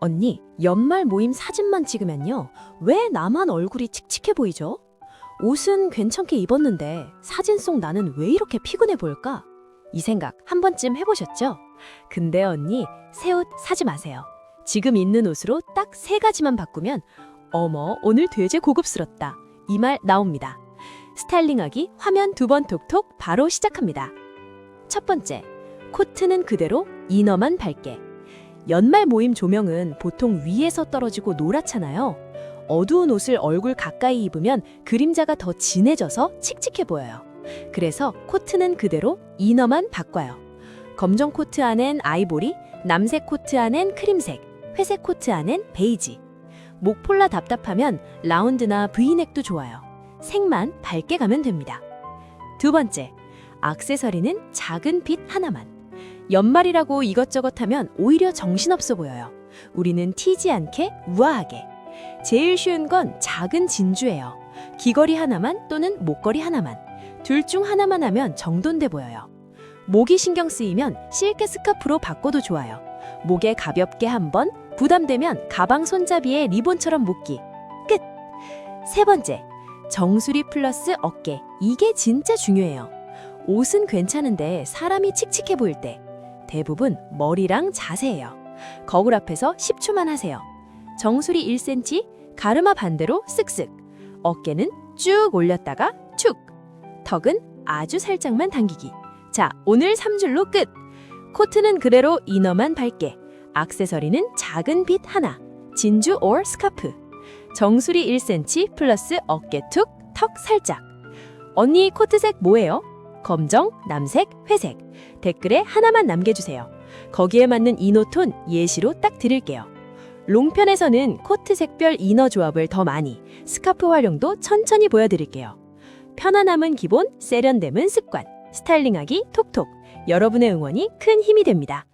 언니, 연말 모임 사진만 찍으면요. 왜 나만 얼굴이 칙칙해 보이죠? 옷은 괜찮게 입었는데 사진 속 나는 왜 이렇게 피곤해 보일까? 이 생각 한 번쯤 해보셨죠? 근데 언니, 새 옷 사지 마세요. 지금 있는 옷으로 딱 세 가지만 바꾸면 어머, 오늘 되게 고급스럽다. 이 말 나옵니다. 스타일링하기 화면 두 번 톡톡 바로 시작합니다. 첫 번째, 코트는 그대로 이너만 밝게. 연말 모임 조명은 보통 위에서 떨어지고 노랗잖아요. 어두운 옷을 얼굴 가까이 입으면 그림자가 더 진해져서 칙칙해 보여요. 그래서 코트는 그대로 이너만 바꿔요. 검정 코트 안엔 아이보리, 남색 코트 안엔 크림색, 회색 코트 안엔 베이지. 목 폴라 답답하면 라운드나 브이넥도 좋아요. 색만 밝게 가면 됩니다. 두 번째, 액세서리는 작은 빛 하나만. 연말이라고 이것저것 하면 오히려 정신없어 보여요. 우리는 튀지 않게 우아하게. 제일 쉬운 건 작은 진주예요. 귀걸이 하나만 또는 목걸이 하나만. 둘 중 하나만 하면 정돈돼 보여요. 목이 신경 쓰이면 실크 스카프로 바꿔도 좋아요. 목에 가볍게 한 번, 부담되면 가방 손잡이에 리본처럼 묶기. 끝! 세 번째, 정수리 플러스 어깨. 이게 진짜 중요해요. 옷은 괜찮은데 사람이 칙칙해 보일 때 대부분 머리랑 자세예요. 거울 앞에서 10초만 하세요. 정수리 1cm, 가르마 반대로 쓱쓱. 어깨는 쭉 올렸다가 축. 턱은 아주 살짝만 당기기. 자, 오늘 3줄로 끝. 코트는 그대로 이너만 밝게. 액세서리는 작은 빛 하나. 진주 or 스카프. 정수리 1cm 플러스 어깨 툭, 턱 살짝. 언니 코트색 뭐예요? 검정, 남색, 회색. 댓글에 하나만 남겨주세요. 거기에 맞는 이노톤 예시로 딱 드릴게요. 롱편에서는 코트 색별 이너 조합을 더 많이, 스카프 활용도 천천히 보여드릴게요. 편안함은 기본, 세련됨은 습관, 스타일링하기 톡톡. 여러분의 응원이 큰 힘이 됩니다.